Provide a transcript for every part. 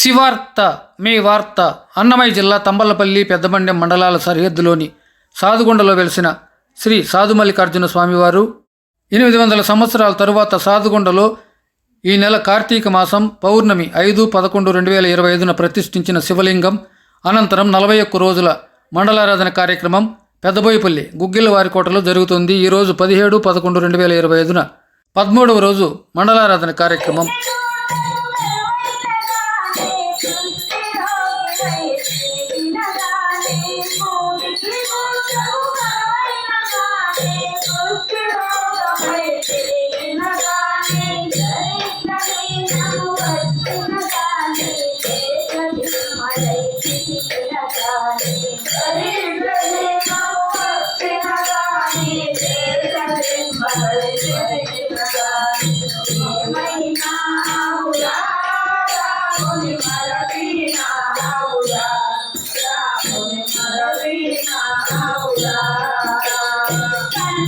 శివార్త మీ వార్త అన్నమయ్య జిల్లా తంబలపల్లి పెద్దబండెం మండలాల సరిహద్దులోని సాధుగుండలో వెలిసిన శ్రీ సాధుమల్లికార్జున స్వామివారు. ఎనిమిది వందల సంవత్సరాల తరువాత సాధుగుండలో ఈ నెల కార్తీక మాసం పౌర్ణమి ఐదు పదకొండు రెండు వేల ఇరవై ఐదున ప్రతిష్ఠించిన శివలింగం. అనంతరం నలభై ఒక్క రోజుల మండలారాధన కార్యక్రమం పెద్దబోయిపల్లి గుగ్గిలవారికోటలో జరుగుతుంది. ఈరోజు పదిహేడు పదకొండు రెండు వేల ఇరవై ఐదున పదమూడవ రోజు మండలారాధన కార్యక్రమం.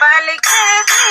పలికేది